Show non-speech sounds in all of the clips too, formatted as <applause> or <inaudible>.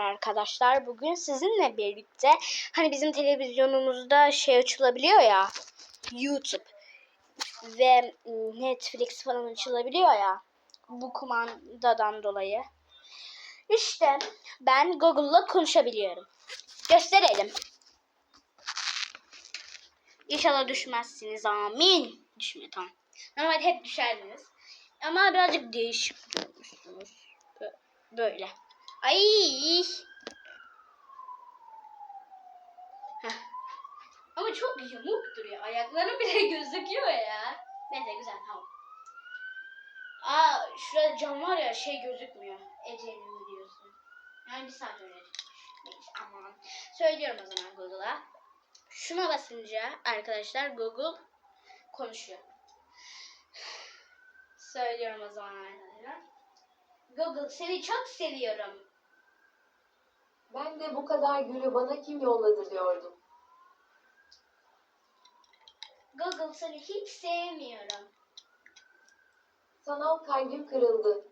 arkadaşlar. Bugün sizinle birlikte hani bizim televizyonumuzda şey açılabiliyor ya YouTube ve ım, Netflix falan açılabiliyor ya bu kumandadan dolayı. İşte ben Google'la konuşabiliyorum. Gösterelim. İnşallah düşmezsiniz. Amin. Düşmüyor tamam. Normalde hep düşerdiniz. Ama birazcık değişik görmüşsünüz. Bö- Böyle. Ay. Heh. Ama çok yamuk duruyor. Ayakları bile <laughs> gözüküyor ya. Neyse güzel tamam. Aa şurada cam var ya şey gözükmüyor. Ecelim diyorsun. Yani bir saat öyle çıkmış. Aman. Söylüyorum o zaman Google'a. Şuna basınca arkadaşlar Google konuşuyor. Söylüyorum o zaman arkadaşlar. Google seni çok seviyorum. Ben de bu kadar gülü bana kim yolladı diyordum. Google seni hiç sevmiyorum. Sanal kalbim kırıldı.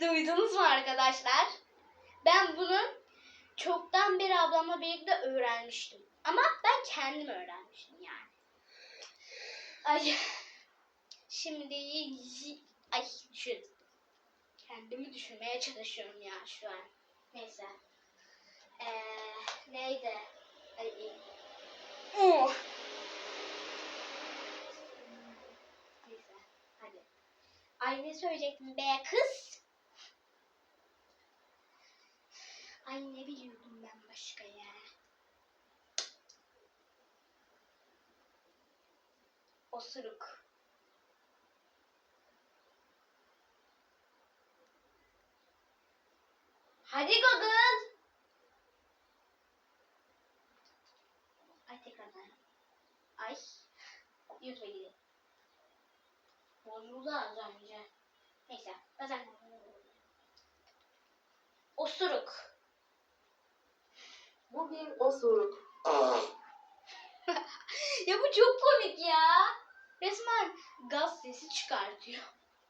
Duydunuz mu arkadaşlar? Ben bunu çoktan bir ablamla birlikte öğrenmiştim. Ama ben kendim öğrenmiştim yani. Ay. <laughs> Şimdi ay şu kendimi düşünmeye çalışıyorum ya şu an. Neyse. Ee, neydi? Ay. Oh. Neyse. Hadi. Ay ne söyleyecektim be kız? Ay ne biliyordum ben başka ya. Osuruk. Hadi Google. Ay tekrardan. Ay. YouTube'a gidelim. Bozuldu az önce. Neyse. Özel. Osuruk. Bu bir osuruk. <laughs> ya bu çok komik ya. Resmen gaz sesi çıkartıyor.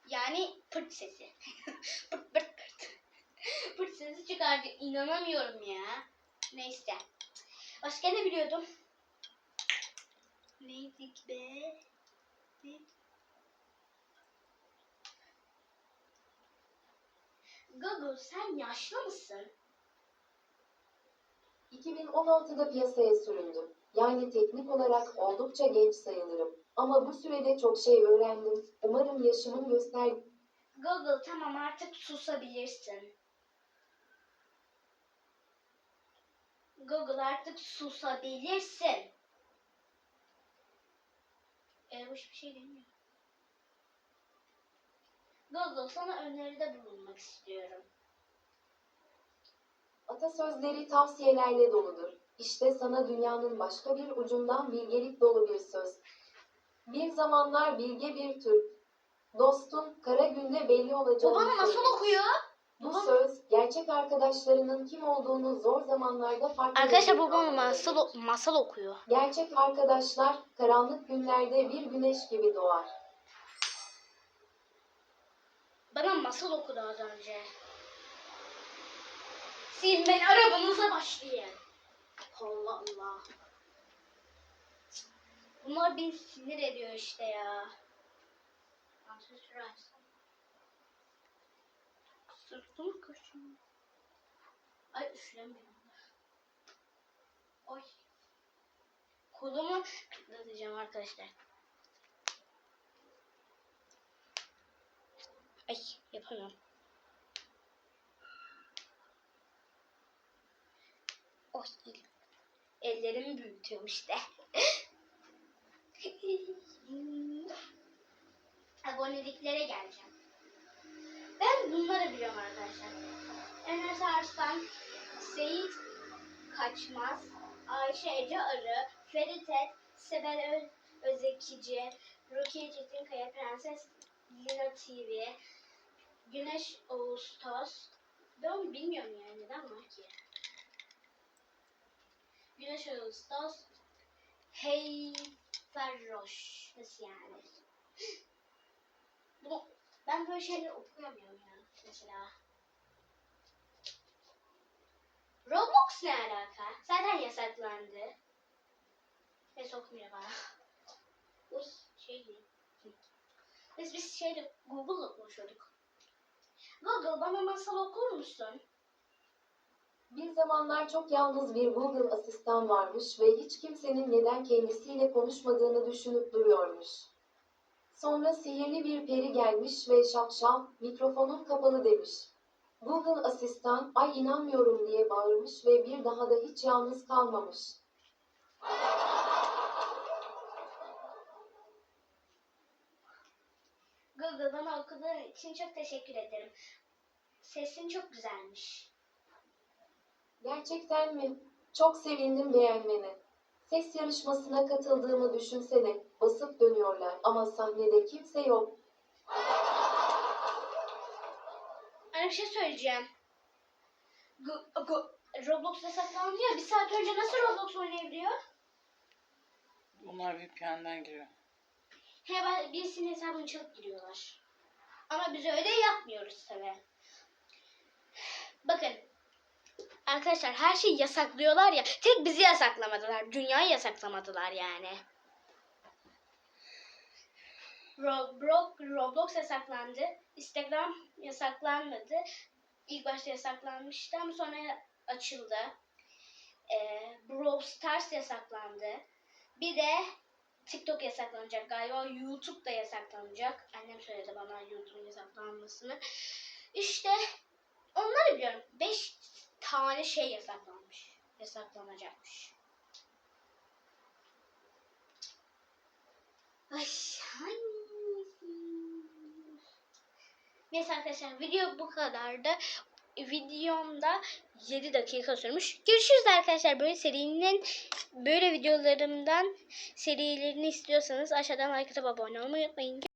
Yani pırt sesi. <laughs> pırt. <laughs> pırt sesi çıkartıyor. İnanamıyorum ya. Neyse. Başka ne biliyordum? Neydi ki be? Google sen yaşlı mısın? 2016'da piyasaya sürüldüm. Yani teknik olarak oldukça genç sayılırım. Ama bu sürede çok şey öğrendim. Umarım yaşımın göster... Google tamam artık susabilirsin. Google artık susabilirsin. E bu hiçbir şey demiyor. Google sana öneride bulunmak istiyorum. Atasözleri tavsiyelerle doludur. İşte sana dünyanın başka bir ucundan bilgelik dolu bir söz. Bir zamanlar bilge bir Türk. Dostun kara günde belli olacağını O bana nasıl okuyor? Bu Babam- söz gerçek arkadaşlarının kim olduğunu zor zamanlarda fark Arkadaşlar anlamına masal, masal okuyor. Gerçek arkadaşlar karanlık günlerde bir güneş gibi doğar. Bana masal okudu az önce. Sizin ben arabanıza başlayın. Allah Allah. Bunlar beni sinir ediyor işte ya. Açsam. Sırtım kaşıyor. Ay üşüyemiyorum. Oy. Kolumu kıtlatacağım arkadaşlar. Ay yapamıyorum. Elim. Ellerimi büyütüyorum işte. <laughs> Aboneliklere geleceğim. Bunları biliyorum arkadaşlar. Enes Arslan, Seyit Kaçmaz, Ayşe Ece Arı, Ferit Et, Sibel Ö- Özekici, Rukiye Çetinkaya, Prenses Lina TV, Güneş Ağustos. Ben onu bilmiyorum yani neden var ki? Güneş Ağustos. Hey Ferroş. Nasıl yani? Ben böyle şeyleri okuyamıyorum ya. Mesela. Roblox ne alaka? Zaten yasaklandı. Ve sokmuyor bana. Uy şey değil. Biz biz şeyle Google'la konuşuyorduk. Google bana masal okur musun? Bir zamanlar çok yalnız bir Google asistan varmış ve hiç kimsenin neden kendisiyle konuşmadığını düşünüp duruyormuş. Sonra sihirli bir peri gelmiş ve şapşal, mikrofonun kapalı demiş. Google asistan, ay inanmıyorum diye bağırmış ve bir daha da hiç yalnız kalmamış. Google bana okuduğun için çok teşekkür ederim. Sesin çok güzelmiş. Gerçekten mi? Çok sevindim beğenmene. Ses yarışmasına katıldığımı düşünsene. Basıp dönüyorlar ama sahnede kimse yok. Anne bir şey söyleyeceğim. Go- go- Roblox yasaklandı ya. Bir saat önce nasıl Roblox oynayabiliyor? Bunlar VPN'den giriyor. Hemen birisinin hesabını çalıp giriyorlar. Ama biz öyle yapmıyoruz tabi. Bakın. Arkadaşlar her şeyi yasaklıyorlar ya. Tek bizi yasaklamadılar. Dünyayı yasaklamadılar yani. Roblox, Roblox yasaklandı. Instagram yasaklanmadı. İlk başta yasaklanmıştı ama sonra açıldı. Ee, Brawl Stars yasaklandı. Bir de TikTok yasaklanacak galiba. YouTube da yasaklanacak. Annem söyledi bana YouTube'un yasaklanmasını. İşte onları biliyorum. 5 tane şey yasaklanmış. Yasaklanacakmış. Ay. Neyse arkadaşlar video bu kadardı. Videomda 7 dakika sürmüş. Görüşürüz arkadaşlar. Böyle serinin böyle videolarımdan serilerini istiyorsanız aşağıdan like atıp abone olmayı unutmayın.